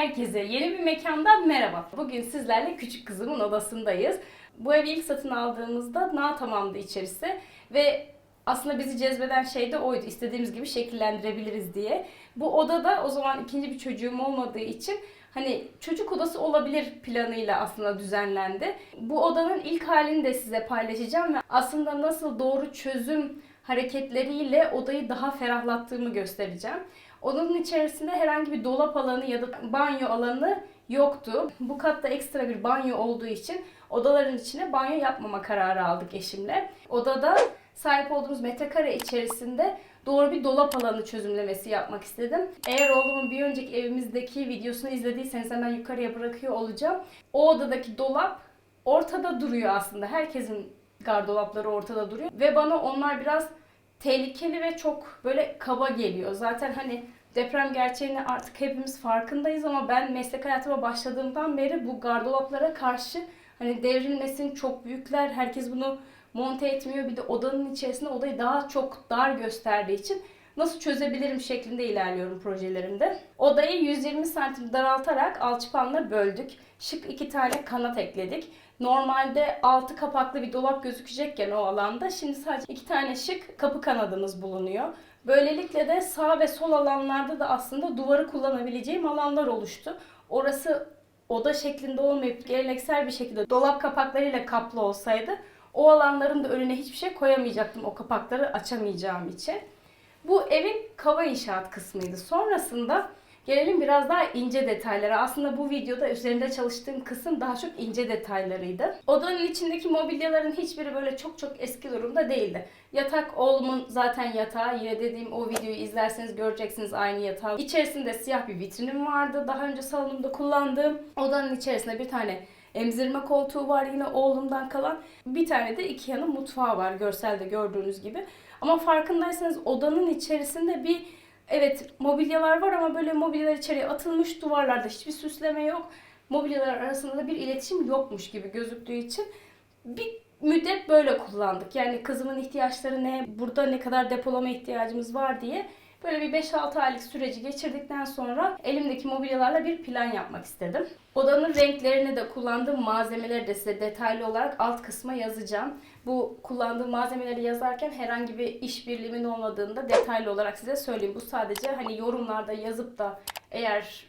Herkese yeni bir mekandan merhaba. Bugün sizlerle küçük kızımın odasındayız. Bu evi ilk satın aldığımızda na tamamdı içerisi ve aslında bizi cezbeden şey de oydu. İstediğimiz gibi şekillendirebiliriz diye. Bu odada o zaman ikinci bir çocuğum olmadığı için hani çocuk odası olabilir planıyla aslında düzenlendi. Bu odanın ilk halini de size paylaşacağım ve aslında nasıl doğru çözüm hareketleriyle odayı daha ferahlattığımı göstereceğim. Odanın içerisinde herhangi bir dolap alanı ya da banyo alanı yoktu. Bu katta ekstra bir banyo olduğu için odaların içine banyo yapmama kararı aldık eşimle. Odada sahip olduğumuz metrekare içerisinde doğru bir dolap alanı çözümlemesi yapmak istedim. Eğer oğlumun bir önceki evimizdeki videosunu izlediyseniz hemen yukarıya bırakıyor olacağım. O odadaki dolap ortada duruyor aslında. Herkesin gardolapları ortada duruyor. Ve bana onlar biraz tehlikeli ve çok böyle kaba geliyor. Zaten hani deprem gerçeğini artık hepimiz farkındayız ama ben meslek hayatıma başladığımdan beri bu gardolaplara karşı hani devrilmesin çok büyükler. Herkes bunu monte etmiyor. Bir de odanın içerisinde odayı daha çok dar gösterdiği için nasıl çözebilirim şeklinde ilerliyorum projelerimde. Odayı 120 santim daraltarak alçıpanla böldük. Şık iki tane kanat ekledik. Normalde altı kapaklı bir dolap gözükecekken o alanda şimdi sadece iki tane şık kapı kanadımız bulunuyor. Böylelikle de sağ ve sol alanlarda da aslında duvarı kullanabileceğim alanlar oluştu. Orası oda şeklinde olmayıp geleneksel bir şekilde dolap kapaklarıyla kaplı olsaydı o alanların da önüne hiçbir şey koyamayacaktım o kapakları açamayacağım için. Bu evin kava inşaat kısmıydı. Sonrasında gelelim biraz daha ince detaylara. Aslında bu videoda üzerinde çalıştığım kısım daha çok ince detaylarıydı. Odanın içindeki mobilyaların hiçbiri böyle çok çok eski durumda değildi. Yatak oğlumun zaten yatağı. Yine dediğim o videoyu izlerseniz göreceksiniz aynı yatağı. İçerisinde siyah bir vitrinim vardı. Daha önce salonumda kullandığım. Odanın içerisinde bir tane emzirme koltuğu var yine oğlumdan kalan. Bir tane de iki yanı mutfağı var görselde gördüğünüz gibi. Ama farkındaysanız odanın içerisinde bir evet mobilyalar var ama böyle mobilyalar içeriye atılmış duvarlarda hiçbir süsleme yok. Mobilyalar arasında da bir iletişim yokmuş gibi gözüktüğü için bir müddet böyle kullandık. Yani kızımın ihtiyaçları ne, burada ne kadar depolama ihtiyacımız var diye Böyle bir 5-6 aylık süreci geçirdikten sonra elimdeki mobilyalarla bir plan yapmak istedim. Odanın renklerini de kullandığım malzemeleri de size detaylı olarak alt kısma yazacağım. Bu kullandığım malzemeleri yazarken herhangi bir işbirliğimin olmadığında detaylı olarak size söyleyeyim. Bu sadece hani yorumlarda yazıp da eğer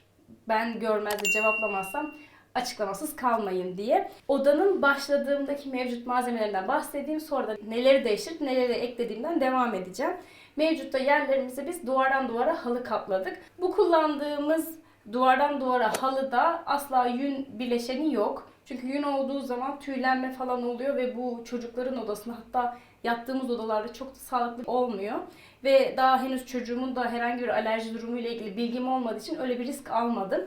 ben görmez de cevaplamazsam açıklamasız kalmayın diye. Odanın başladığımdaki mevcut malzemelerinden bahsedeyim. Sonra da neleri değiştirip neleri eklediğimden devam edeceğim. Mevcutta yerlerimizi biz duvardan duvara halı kapladık. Bu kullandığımız duvardan duvara halıda asla yün bileşeni yok. Çünkü yün olduğu zaman tüylenme falan oluyor ve bu çocukların odasında hatta yattığımız odalarda çok da sağlıklı olmuyor. Ve daha henüz çocuğumun da herhangi bir alerji durumu ile ilgili bilgim olmadığı için öyle bir risk almadım.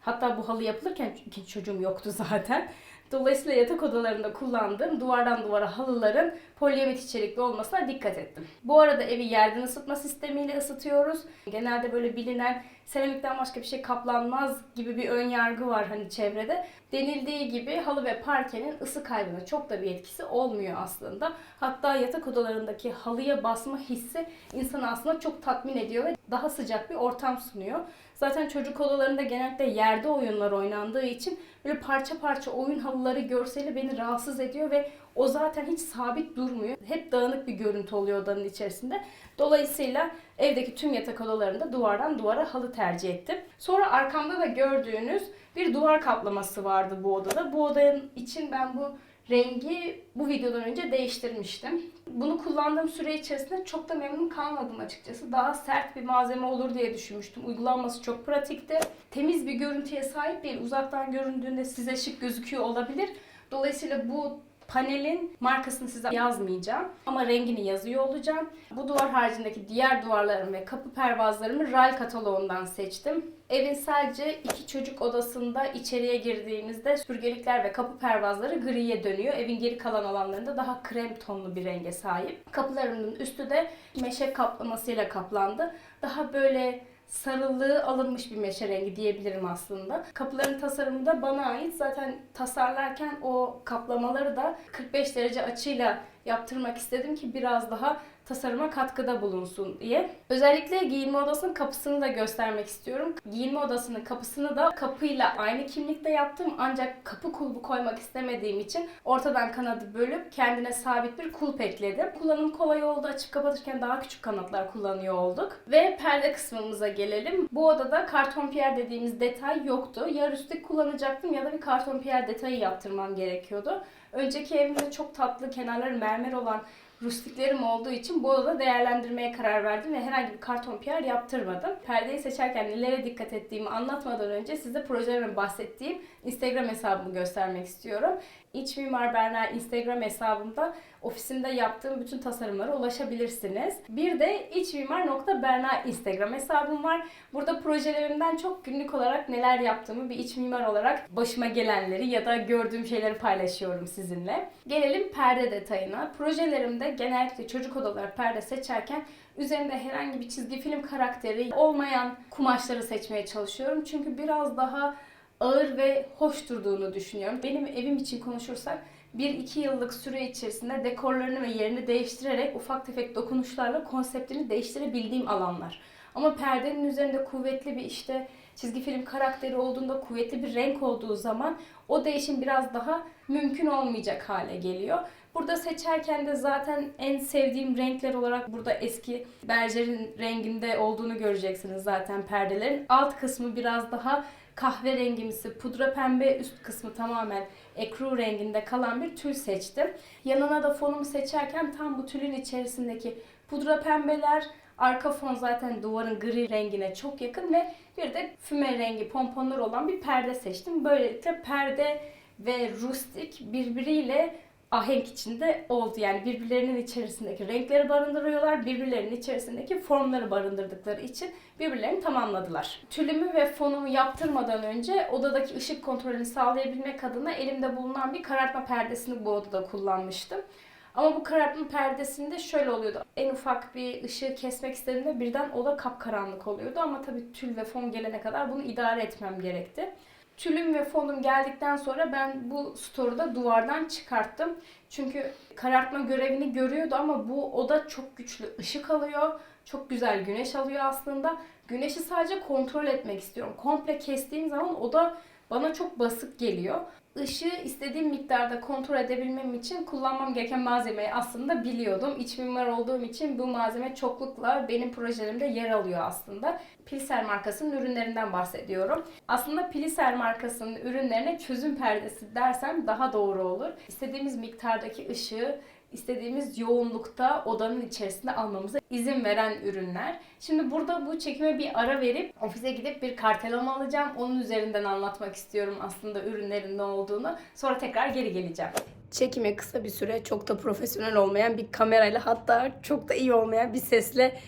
Hatta bu halı yapılırken çocuğum yoktu zaten. Dolayısıyla yatak odalarında kullandığım duvardan duvara halıların polyamit içerikli olmasına dikkat ettim. Bu arada evi yerden ısıtma sistemiyle ısıtıyoruz. Genelde böyle bilinen seramikten başka bir şey kaplanmaz gibi bir ön yargı var hani çevrede. Denildiği gibi halı ve parkenin ısı kaybına çok da bir etkisi olmuyor aslında. Hatta yatak odalarındaki halıya basma hissi insanı aslında çok tatmin ediyor ve daha sıcak bir ortam sunuyor. Zaten çocuk odalarında genellikle yerde oyunlar oynandığı için böyle parça parça oyun halıları görseli beni rahatsız ediyor ve o zaten hiç sabit durmuyor. Hep dağınık bir görüntü oluyor odanın içerisinde. Dolayısıyla evdeki tüm yatak odalarında duvardan duvara halı tercih ettim. Sonra arkamda da gördüğünüz bir duvar kaplaması vardı bu odada. Bu odanın için ben bu rengi bu videodan önce değiştirmiştim. Bunu kullandığım süre içerisinde çok da memnun kalmadım açıkçası. Daha sert bir malzeme olur diye düşünmüştüm. Uygulanması çok pratikti. Temiz bir görüntüye sahip değil. Uzaktan göründüğünde size şık gözüküyor olabilir. Dolayısıyla bu panelin markasını size yazmayacağım ama rengini yazıyor olacağım. Bu duvar haricindeki diğer duvarlarım ve kapı pervazlarımı RAL kataloğundan seçtim. Evin sadece iki çocuk odasında içeriye girdiğimizde süpürgelikler ve kapı pervazları griye dönüyor. Evin geri kalan alanlarında daha krem tonlu bir renge sahip. Kapılarımın üstü de meşe kaplamasıyla kaplandı. Daha böyle sarılığı alınmış bir meşe rengi diyebilirim aslında. Kapıların tasarımı da bana ait. Zaten tasarlarken o kaplamaları da 45 derece açıyla yaptırmak istedim ki biraz daha tasarıma katkıda bulunsun diye. Özellikle giyinme odasının kapısını da göstermek istiyorum. Giyinme odasının kapısını da kapıyla aynı kimlikte yaptım ancak kapı kulbu koymak istemediğim için ortadan kanadı bölüp kendine sabit bir kulp ekledim. Kullanım kolay oldu. Açıp kapatırken daha küçük kanatlar kullanıyor olduk. Ve perde kısmımıza gelelim. Bu odada karton piyer dediğimiz detay yoktu. Ya rüstik kullanacaktım ya da bir karton piyer detayı yaptırmam gerekiyordu. Önceki evimde çok tatlı kenarları mermer olan rustiklerim olduğu için bu odada değerlendirmeye karar verdim ve herhangi bir karton piyer yaptırmadım. Perdeyi seçerken nelere dikkat ettiğimi anlatmadan önce size projemden bahsettiğim Instagram hesabımı göstermek istiyorum. İç Mimar Berna Instagram hesabımda ofisimde yaptığım bütün tasarımlara ulaşabilirsiniz. Bir de içmimar.berna Instagram hesabım var. Burada projelerimden çok günlük olarak neler yaptığımı bir iç mimar olarak başıma gelenleri ya da gördüğüm şeyleri paylaşıyorum sizinle. Gelelim perde detayına. Projelerimde genellikle çocuk odaları perde seçerken üzerinde herhangi bir çizgi film karakteri olmayan kumaşları seçmeye çalışıyorum. Çünkü biraz daha ağır ve hoş durduğunu düşünüyorum. Benim evim için konuşursak 1-2 yıllık süre içerisinde dekorlarını ve yerini değiştirerek ufak tefek dokunuşlarla konseptini değiştirebildiğim alanlar. Ama perdenin üzerinde kuvvetli bir işte çizgi film karakteri olduğunda kuvvetli bir renk olduğu zaman o değişim biraz daha mümkün olmayacak hale geliyor. Burada seçerken de zaten en sevdiğim renkler olarak burada eski berjerin renginde olduğunu göreceksiniz zaten perdelerin. Alt kısmı biraz daha kahverengimsi, pudra pembe, üst kısmı tamamen ekru renginde kalan bir tül seçtim. Yanına da fonumu seçerken tam bu tülün içerisindeki pudra pembeler, arka fon zaten duvarın gri rengine çok yakın ve bir de füme rengi pomponlar olan bir perde seçtim. Böylelikle perde ve rustik birbiriyle ahenk içinde oldu. Yani birbirlerinin içerisindeki renkleri barındırıyorlar. Birbirlerinin içerisindeki formları barındırdıkları için birbirlerini tamamladılar. Tülümü ve fonumu yaptırmadan önce odadaki ışık kontrolünü sağlayabilmek adına elimde bulunan bir karartma perdesini bu odada kullanmıştım. Ama bu karartma perdesinde şöyle oluyordu. En ufak bir ışığı kesmek istediğimde birden oda kapkaranlık oluyordu. Ama tabii tül ve fon gelene kadar bunu idare etmem gerekti. Tülüm ve fonum geldikten sonra ben bu store'u da duvardan çıkarttım. Çünkü karartma görevini görüyordu ama bu oda çok güçlü ışık alıyor. Çok güzel güneş alıyor aslında. Güneşi sadece kontrol etmek istiyorum. Komple kestiğim zaman oda bana çok basık geliyor. Işığı istediğim miktarda kontrol edebilmem için kullanmam gereken malzemeyi aslında biliyordum. İç mimar olduğum için bu malzeme çoklukla benim projelerimde yer alıyor aslında. Pilser markasının ürünlerinden bahsediyorum. Aslında Pilser markasının ürünlerine çözüm perdesi dersem daha doğru olur. İstediğimiz miktardaki ışığı istediğimiz yoğunlukta odanın içerisinde almamıza izin veren ürünler. Şimdi burada bu çekime bir ara verip ofise gidip bir kartelama alacağım. Onun üzerinden anlatmak istiyorum aslında ürünlerin ne olduğunu. Sonra tekrar geri geleceğim. Çekime kısa bir süre çok da profesyonel olmayan bir kamerayla hatta çok da iyi olmayan bir sesle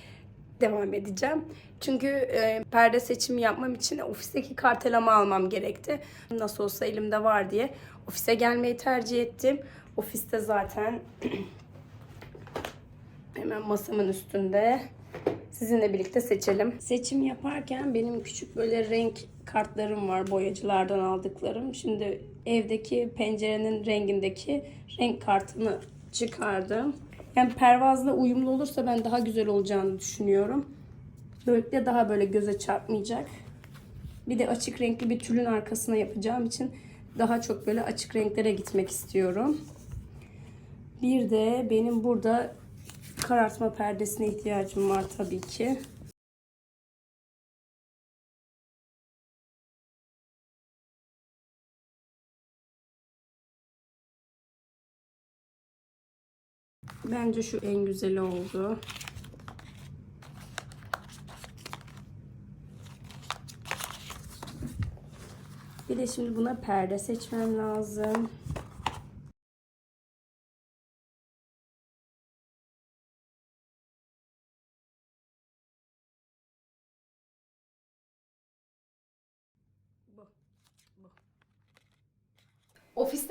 devam edeceğim. Çünkü e, perde seçimi yapmam için ofisteki kartelama almam gerekti. Nasıl olsa elimde var diye ofise gelmeyi tercih ettim. Ofiste zaten hemen masamın üstünde sizinle birlikte seçelim. Seçim yaparken benim küçük böyle renk kartlarım var boyacılardan aldıklarım. Şimdi evdeki pencerenin rengindeki renk kartını çıkardım. Yani pervazla uyumlu olursa ben daha güzel olacağını düşünüyorum. Böylelikle daha böyle göze çarpmayacak. Bir de açık renkli bir tülün arkasına yapacağım için daha çok böyle açık renklere gitmek istiyorum. Bir de benim burada karartma perdesine ihtiyacım var tabii ki. Bence şu en güzeli oldu. Bir de şimdi buna perde seçmem lazım.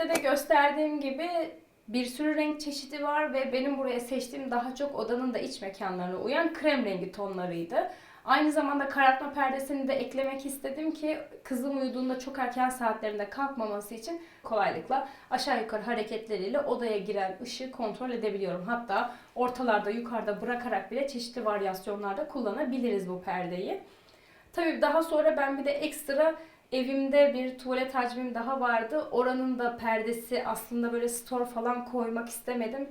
Ofiste de gösterdiğim gibi bir sürü renk çeşidi var ve benim buraya seçtiğim daha çok odanın da iç mekanlarına uyan krem rengi tonlarıydı. Aynı zamanda karartma perdesini de eklemek istedim ki kızım uyuduğunda çok erken saatlerinde kalkmaması için kolaylıkla aşağı yukarı hareketleriyle odaya giren ışığı kontrol edebiliyorum. Hatta ortalarda yukarıda bırakarak bile çeşitli varyasyonlarda kullanabiliriz bu perdeyi. Tabii daha sonra ben bir de ekstra evimde bir tuvalet hacmim daha vardı. Oranın da perdesi aslında böyle store falan koymak istemedim.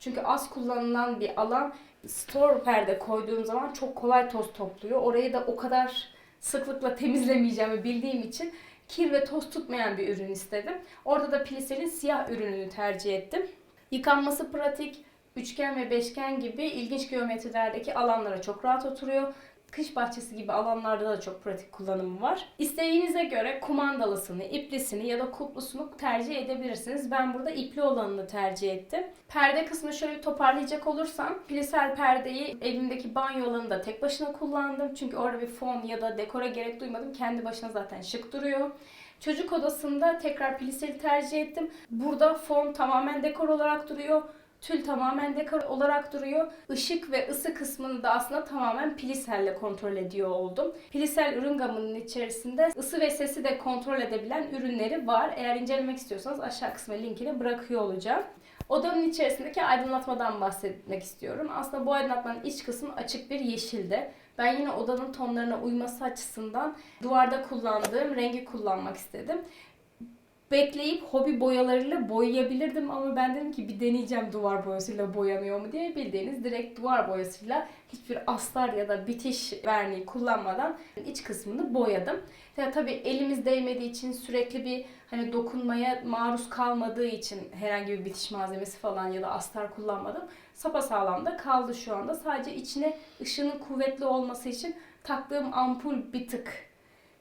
Çünkü az kullanılan bir alan store perde koyduğum zaman çok kolay toz topluyor. Orayı da o kadar sıklıkla temizlemeyeceğimi bildiğim için kir ve toz tutmayan bir ürün istedim. Orada da Plisel'in siyah ürününü tercih ettim. Yıkanması pratik, üçgen ve beşgen gibi ilginç geometrilerdeki alanlara çok rahat oturuyor. Kış bahçesi gibi alanlarda da çok pratik kullanımı var. İsteğinize göre kumandalısını, iplisini ya da kutlusunu tercih edebilirsiniz. Ben burada ipli olanını tercih ettim. Perde kısmını şöyle toparlayacak olursam, plisel perdeyi evimdeki banyo alanında tek başına kullandım. Çünkü orada bir fon ya da dekora gerek duymadım. Kendi başına zaten şık duruyor. Çocuk odasında tekrar pliseli tercih ettim. Burada fon tamamen dekor olarak duruyor. Tül tamamen dekor olarak duruyor. Işık ve ısı kısmını da aslında tamamen Plisel'le kontrol ediyor oldum. Plisel ürün gamının içerisinde ısı ve sesi de kontrol edebilen ürünleri var. Eğer incelemek istiyorsanız aşağı kısma linkini bırakıyor olacağım. Odanın içerisindeki aydınlatmadan bahsetmek istiyorum. Aslında bu aydınlatmanın iç kısmı açık bir yeşilde. Ben yine odanın tonlarına uyması açısından duvarda kullandığım rengi kullanmak istedim bekleyip hobi boyalarıyla boyayabilirdim ama ben dedim ki bir deneyeceğim duvar boyasıyla boyanıyor mu diye bildiğiniz direkt duvar boyasıyla hiçbir astar ya da bitiş verniği kullanmadan iç kısmını boyadım. Ya tabii elimiz değmediği için sürekli bir hani dokunmaya maruz kalmadığı için herhangi bir bitiş malzemesi falan ya da astar kullanmadım. Sapasağlam da kaldı şu anda. Sadece içine ışının kuvvetli olması için taktığım ampul bir tık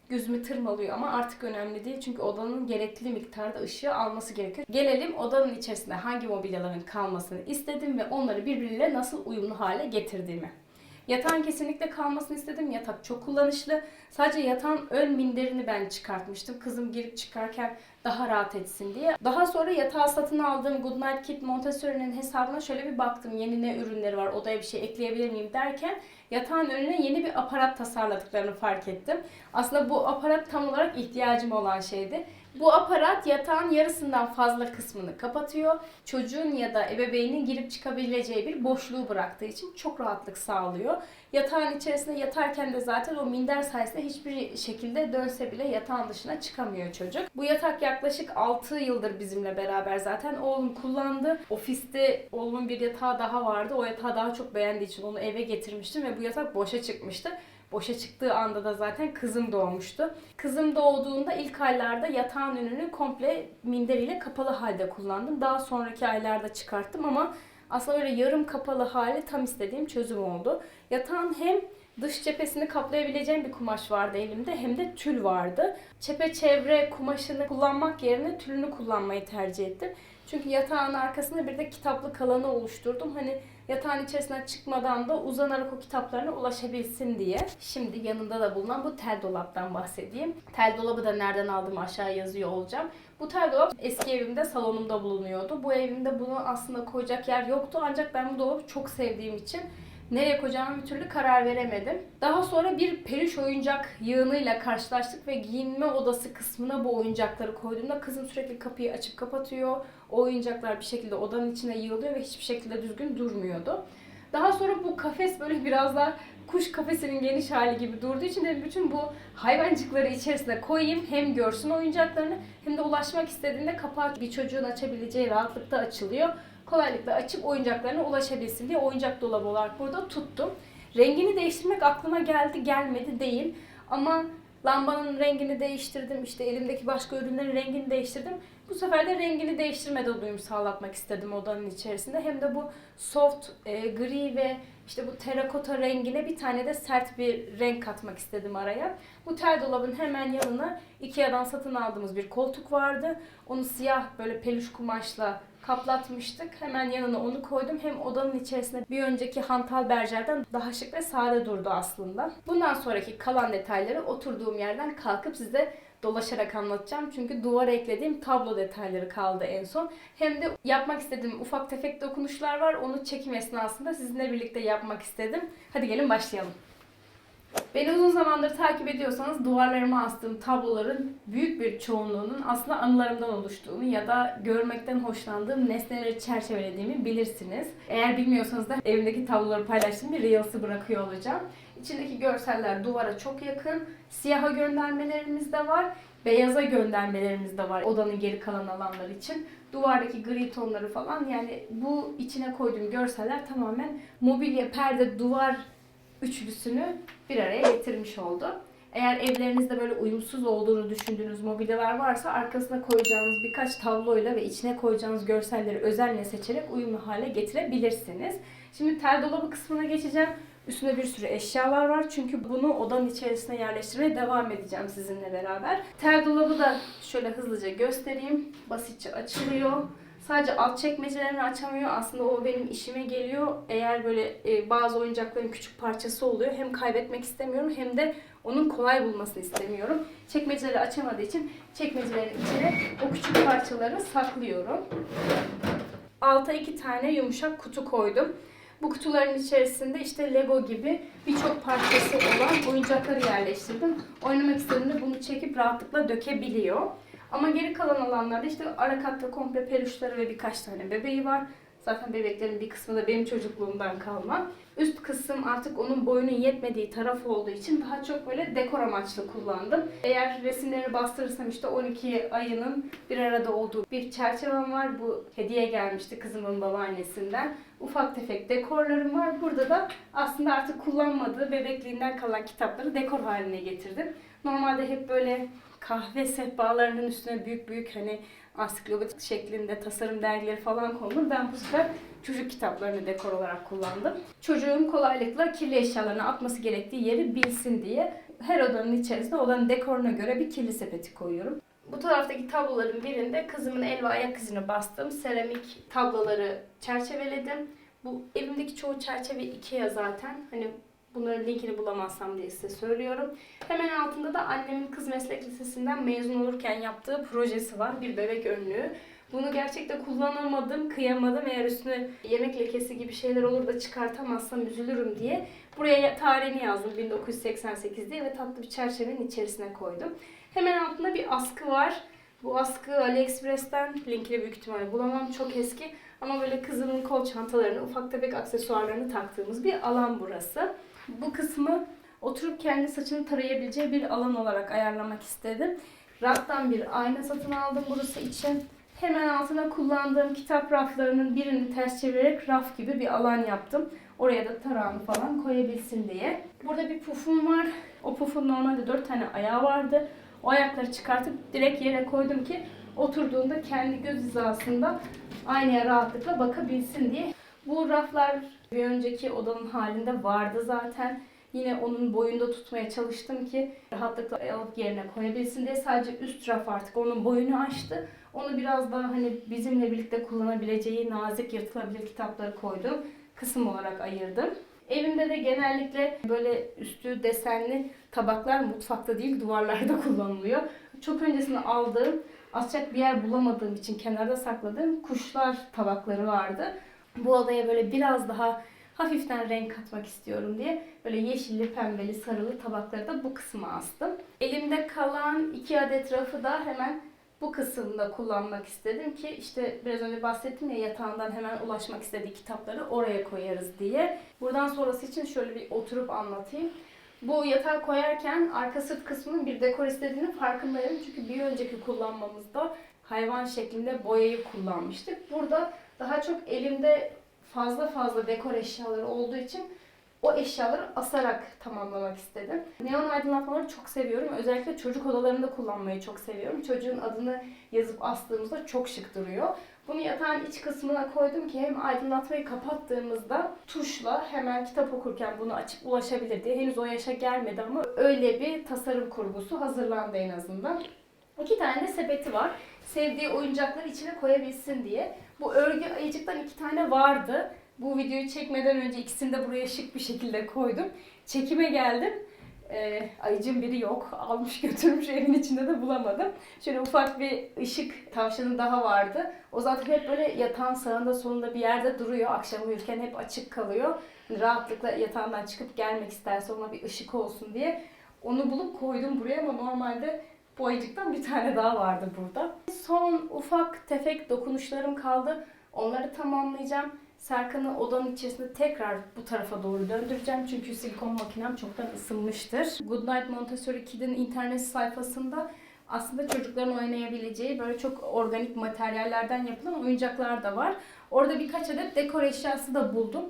gözümü tırmalıyor ama artık önemli değil çünkü odanın gerekli miktarda ışığı alması gerekiyor. Gelelim odanın içerisinde hangi mobilyaların kalmasını istedim ve onları birbiriyle nasıl uyumlu hale getirdiğimi. Yatağın kesinlikle kalmasını istedim. Yatak çok kullanışlı. Sadece yatağın ön minderini ben çıkartmıştım. Kızım girip çıkarken daha rahat etsin diye. Daha sonra yatağı satın aldığım Goodnight Kit Montessori'nin hesabına şöyle bir baktım. Yeni ne ürünleri var, odaya bir şey ekleyebilir miyim derken yatağın önüne yeni bir aparat tasarladıklarını fark ettim. Aslında bu aparat tam olarak ihtiyacım olan şeydi. Bu aparat yatağın yarısından fazla kısmını kapatıyor. Çocuğun ya da ebeveynin girip çıkabileceği bir boşluğu bıraktığı için çok rahatlık sağlıyor. Yatağın içerisinde yatarken de zaten o minder sayesinde hiçbir şekilde dönse bile yatağın dışına çıkamıyor çocuk. Bu yatak yaklaşık 6 yıldır bizimle beraber zaten. Oğlum kullandı. Ofiste oğlumun bir yatağı daha vardı. O yatağı daha çok beğendiği için onu eve getirmiştim ve bu yatak boşa çıkmıştı. Boşa çıktığı anda da zaten kızım doğmuştu. Kızım doğduğunda ilk aylarda yatağın önünü komple minderiyle kapalı halde kullandım. Daha sonraki aylarda çıkarttım ama aslında öyle yarım kapalı hali tam istediğim çözüm oldu. Yatağın hem dış cephesini kaplayabileceğim bir kumaş vardı elimde hem de tül vardı. Çepeçevre kumaşını kullanmak yerine tülünü kullanmayı tercih ettim. Çünkü yatağın arkasında bir de kitaplık alanı oluşturdum. Hani yatağın içerisinden çıkmadan da uzanarak o kitaplarına ulaşabilsin diye. Şimdi yanında da bulunan bu tel dolaptan bahsedeyim. Tel dolabı da nereden aldım aşağı yazıyor olacağım. Bu tel dolap eski evimde salonumda bulunuyordu. Bu evimde bunu aslında koyacak yer yoktu ancak ben bu dolabı çok sevdiğim için nereye koyacağımı bir türlü karar veremedim. Daha sonra bir peluş oyuncak yığınıyla karşılaştık ve giyinme odası kısmına bu oyuncakları koyduğumda kızım sürekli kapıyı açıp kapatıyor. O oyuncaklar bir şekilde odanın içine yığılıyor ve hiçbir şekilde düzgün durmuyordu. Daha sonra bu kafes böyle biraz daha kuş kafesinin geniş hali gibi durduğu için de bütün bu hayvancıkları içerisine koyayım. Hem görsün oyuncaklarını hem de ulaşmak istediğinde kapağı bir çocuğun açabileceği rahatlıkta açılıyor kolaylıkla açıp oyuncaklarına ulaşabilsin diye oyuncak dolabı olarak burada tuttum. Rengini değiştirmek aklıma geldi gelmedi değil ama lambanın rengini değiştirdim işte elimdeki başka ürünlerin rengini değiştirdim. Bu sefer de rengini değiştirmeden uyum sağlatmak istedim odanın içerisinde. Hem de bu soft e, gri ve işte bu terakota rengine bir tane de sert bir renk katmak istedim araya. Bu tel dolabın hemen yanına Ikea'dan satın aldığımız bir koltuk vardı. Onu siyah böyle peluş kumaşla kaplatmıştık. Hemen yanına onu koydum. Hem odanın içerisinde bir önceki hantal berjerden daha şık ve sade durdu aslında. Bundan sonraki kalan detayları oturduğum yerden kalkıp size dolaşarak anlatacağım. Çünkü duvara eklediğim tablo detayları kaldı en son. Hem de yapmak istediğim ufak tefek dokunuşlar var. Onu çekim esnasında sizinle birlikte yapmak istedim. Hadi gelin başlayalım. Beni uzun zamandır takip ediyorsanız duvarlarıma astığım tabloların büyük bir çoğunluğunun aslında anılarımdan oluştuğunu ya da görmekten hoşlandığım nesneleri çerçevelediğimi bilirsiniz. Eğer bilmiyorsanız da evimdeki tabloları paylaştığım bir reels'ı bırakıyor olacağım. İçindeki görseller duvara çok yakın. Siyaha göndermelerimiz de var. Beyaza göndermelerimiz de var odanın geri kalan alanları için. Duvardaki gri tonları falan yani bu içine koyduğum görseller tamamen mobilya, perde, duvar üçlüsünü bir araya getirmiş oldu. Eğer evlerinizde böyle uyumsuz olduğunu düşündüğünüz mobilyalar varsa arkasına koyacağınız birkaç tabloyla ve içine koyacağınız görselleri özenle seçerek uyumlu hale getirebilirsiniz. Şimdi tel dolabı kısmına geçeceğim. Üstünde bir sürü eşyalar var çünkü bunu odanın içerisine yerleştirmeye devam edeceğim sizinle beraber. Tel dolabı da şöyle hızlıca göstereyim. Basitçe açılıyor. Sadece alt çekmecelerini açamıyor. Aslında o benim işime geliyor. Eğer böyle e, bazı oyuncakların küçük parçası oluyor. Hem kaybetmek istemiyorum hem de onun kolay bulmasını istemiyorum. Çekmeceleri açamadığı için çekmecelerin içine o küçük parçaları saklıyorum. Alta iki tane yumuşak kutu koydum. Bu kutuların içerisinde işte Lego gibi birçok parçası olan oyuncakları yerleştirdim. Oynamak istediğinde bunu çekip rahatlıkla dökebiliyor. Ama geri kalan alanlarda işte ara katta komple peluşları ve birkaç tane bebeği var. Zaten bebeklerin bir kısmı da benim çocukluğumdan kalma. Üst kısım artık onun boyunun yetmediği taraf olduğu için daha çok böyle dekor amaçlı kullandım. Eğer resimleri bastırırsam işte 12 ayının bir arada olduğu bir çerçevem var. Bu hediye gelmişti kızımın babaannesinden. Ufak tefek dekorlarım var. Burada da aslında artık kullanmadığı bebekliğinden kalan kitapları dekor haline getirdim. Normalde hep böyle kahve sehpalarının üstüne büyük büyük hani ansiklopedi şeklinde tasarım dergileri falan konulur. Ben bu sefer çocuk kitaplarını dekor olarak kullandım. Çocuğun kolaylıkla kirli eşyalarını atması gerektiği yeri bilsin diye her odanın içerisinde odanın dekoruna göre bir kirli sepeti koyuyorum. Bu taraftaki tabloların birinde kızımın el ve ayak izini bastım. Seramik tabloları çerçeveledim. Bu evimdeki çoğu çerçeve Ikea zaten. Hani bunların linkini bulamazsam diye size söylüyorum. Hemen altında da annemin kız meslek lisesinden mezun olurken yaptığı projesi var. Bir bebek önlüğü. Bunu gerçekten kullanamadım, kıyamadım. Eğer üstüne yemek lekesi gibi şeyler olur da çıkartamazsam üzülürüm diye. Buraya tarihini yazdım 1988 diye ve tatlı bir çerçevenin içerisine koydum. Hemen altında bir askı var. Bu askı AliExpress'ten linkini büyük ihtimalle bulamam. Çok eski. Ama böyle kızımın kol çantalarını, ufak tefek aksesuarlarını taktığımız bir alan burası. Bu kısmı oturup kendi saçını tarayabileceği bir alan olarak ayarlamak istedim. Raftan bir ayna satın aldım burası için. Hemen altına kullandığım kitap raflarının birini ters çevirerek raf gibi bir alan yaptım. Oraya da tarağını falan koyabilsin diye. Burada bir pufum var. O pufun normalde 4 tane ayağı vardı. O ayakları çıkartıp direkt yere koydum ki oturduğunda kendi göz hizasında aynaya rahatlıkla bakabilsin diye. Bu raflar bir önceki odanın halinde vardı zaten. Yine onun boyunda tutmaya çalıştım ki rahatlıkla alıp yerine koyabilsin diye. Sadece üst raf artık onun boyunu aştı. Onu biraz daha hani bizimle birlikte kullanabileceği nazik yırtılabilir kitapları koydum. Kısım olarak ayırdım. Evimde de genellikle böyle üstü desenli tabaklar mutfakta değil duvarlarda kullanılıyor. Çok öncesinde aldığım asacak bir yer bulamadığım için kenarda sakladığım kuşlar tabakları vardı. Bu odaya böyle biraz daha hafiften renk katmak istiyorum diye böyle yeşilli, pembeli, sarılı tabakları da bu kısma astım. Elimde kalan iki adet rafı da hemen bu kısımda kullanmak istedim ki işte biraz önce bahsettim ya yatağından hemen ulaşmak istediği kitapları oraya koyarız diye. Buradan sonrası için şöyle bir oturup anlatayım. Bu yatağı koyarken arka sırt kısmının bir dekor istediğini farkındayım. Çünkü bir önceki kullanmamızda hayvan şeklinde boyayı kullanmıştık. Burada daha çok elimde fazla fazla dekor eşyaları olduğu için o eşyaları asarak tamamlamak istedim. Neon aydınlatmaları çok seviyorum. Özellikle çocuk odalarında kullanmayı çok seviyorum. Çocuğun adını yazıp astığımızda çok şık duruyor. Bunu yatağın iç kısmına koydum ki hem aydınlatmayı kapattığımızda tuşla hemen kitap okurken bunu açıp ulaşabilir diye. Henüz o yaşa gelmedi ama öyle bir tasarım kurgusu hazırlandı en azından. İki tane de sepeti var. Sevdiği oyuncakları içine koyabilsin diye. Bu örgü ayıcıktan iki tane vardı. Bu videoyu çekmeden önce ikisini de buraya şık bir şekilde koydum. Çekime geldim. Ee, ayıcın biri yok. Almış götürmüş evin içinde de bulamadım. Şöyle ufak bir ışık tavşanı daha vardı. O zaten hep böyle yatağın sağında solunda bir yerde duruyor. Akşam uyurken hep açık kalıyor. Hani rahatlıkla yatağından çıkıp gelmek isterse ona bir ışık olsun diye onu bulup koydum buraya ama normalde bu bir tane daha vardı burada. Son ufak tefek dokunuşlarım kaldı. Onları tamamlayacağım. Serkan'ı odanın içerisinde tekrar bu tarafa doğru döndüreceğim. Çünkü silikon makinem çoktan ısınmıştır. Goodnight Montessori Kid'in internet sayfasında aslında çocukların oynayabileceği böyle çok organik materyallerden yapılan oyuncaklar da var. Orada birkaç adet dekor eşyası da buldum.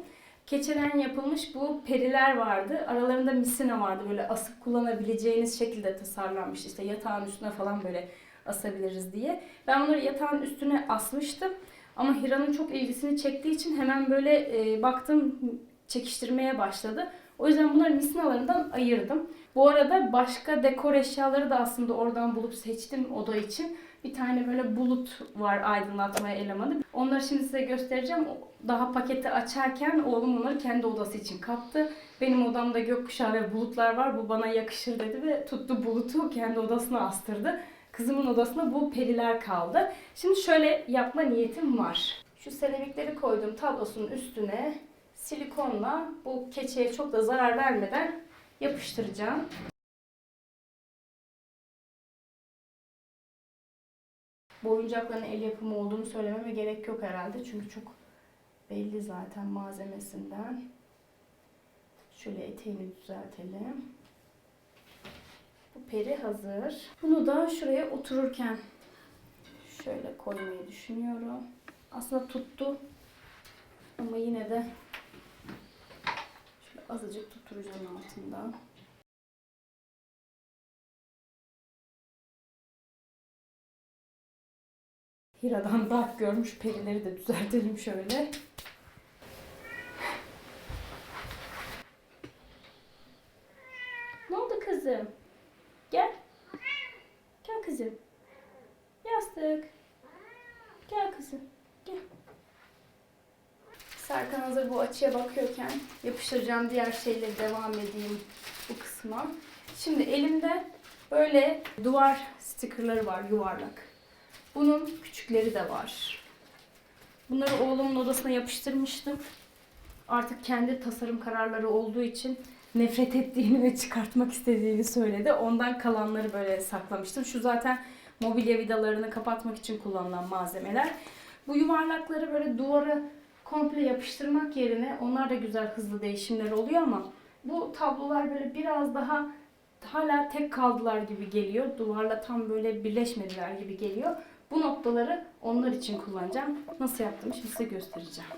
Keçeden yapılmış bu periler vardı. Aralarında misina vardı. Böyle asıp kullanabileceğiniz şekilde tasarlanmış. İşte yatağın üstüne falan böyle asabiliriz diye. Ben onları yatağın üstüne asmıştım. Ama Hira'nın çok ilgisini çektiği için hemen böyle e, baktım çekiştirmeye başladı. O yüzden bunları misinalarından ayırdım. Bu arada başka dekor eşyaları da aslında oradan bulup seçtim oda için. Bir tane böyle bulut var aydınlatmaya elemanı. Onları şimdi size göstereceğim. Daha paketi açarken oğlum onları kendi odası için kaptı. Benim odamda gökkuşağı ve bulutlar var. Bu bana yakışır dedi ve tuttu bulutu kendi odasına astırdı. Kızımın odasında bu periler kaldı. Şimdi şöyle yapma niyetim var. Şu seramikleri koyduğum tablosunun üstüne silikonla bu keçeye çok da zarar vermeden yapıştıracağım. Bu oyuncakların el yapımı olduğunu söylememe gerek yok herhalde. Çünkü çok belli zaten malzemesinden. Şöyle eteğini düzeltelim. Bu peri hazır. Bunu da şuraya otururken şöyle koymayı düşünüyorum. Aslında tuttu. Ama yine de şöyle azıcık tutturacağım altından. Hira'dan darp görmüş perileri de düzeltelim şöyle. Ne oldu kızım? Gel. Gel kızım. Yastık. Gel kızım. Gel. Serkan hazır bu açıya bakıyorken yapıştıracağım diğer şeyleri devam edeyim bu kısma. Şimdi elimde böyle duvar stikerleri var yuvarlak. Bunun küçükleri de var. Bunları oğlumun odasına yapıştırmıştım. Artık kendi tasarım kararları olduğu için nefret ettiğini ve çıkartmak istediğini söyledi. Ondan kalanları böyle saklamıştım. Şu zaten mobilya vidalarını kapatmak için kullanılan malzemeler. Bu yuvarlakları böyle duvara komple yapıştırmak yerine onlar da güzel hızlı değişimler oluyor ama bu tablolar böyle biraz daha hala tek kaldılar gibi geliyor. Duvarla tam böyle birleşmediler gibi geliyor. Bu noktaları onlar için kullanacağım. Nasıl yaptığımı şimdi size göstereceğim.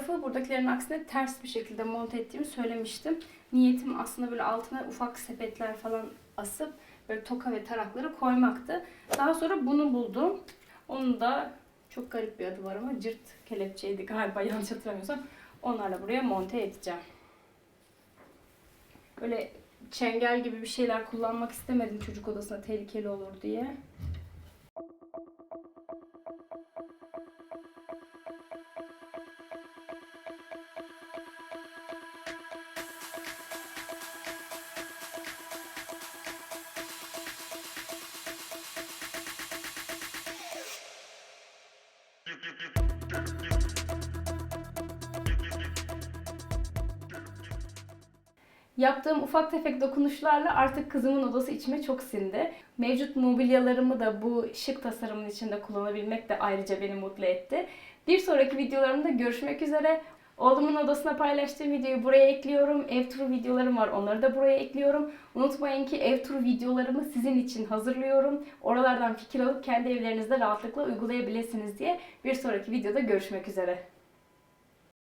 Buradaki rafı buradakilerin aksine ters bir şekilde monte ettiğimi söylemiştim. Niyetim aslında böyle altına ufak sepetler falan asıp böyle toka ve tarakları koymaktı. Daha sonra bunu buldum. Onun da çok garip bir adı var ama cırt kelepçeydi galiba yanlış hatırlamıyorsam. Onlarla buraya monte edeceğim. Böyle çengel gibi bir şeyler kullanmak istemedim çocuk odasına tehlikeli olur diye. Yaptığım ufak tefek dokunuşlarla artık kızımın odası içime çok sindi. Mevcut mobilyalarımı da bu şık tasarımın içinde kullanabilmek de ayrıca beni mutlu etti. Bir sonraki videolarımda görüşmek üzere. Oğlumun odasına paylaştığım videoyu buraya ekliyorum. Ev turu videolarım var. Onları da buraya ekliyorum. Unutmayın ki ev turu videolarımı sizin için hazırlıyorum. Oralardan fikir alıp kendi evlerinizde rahatlıkla uygulayabilirsiniz diye bir sonraki videoda görüşmek üzere.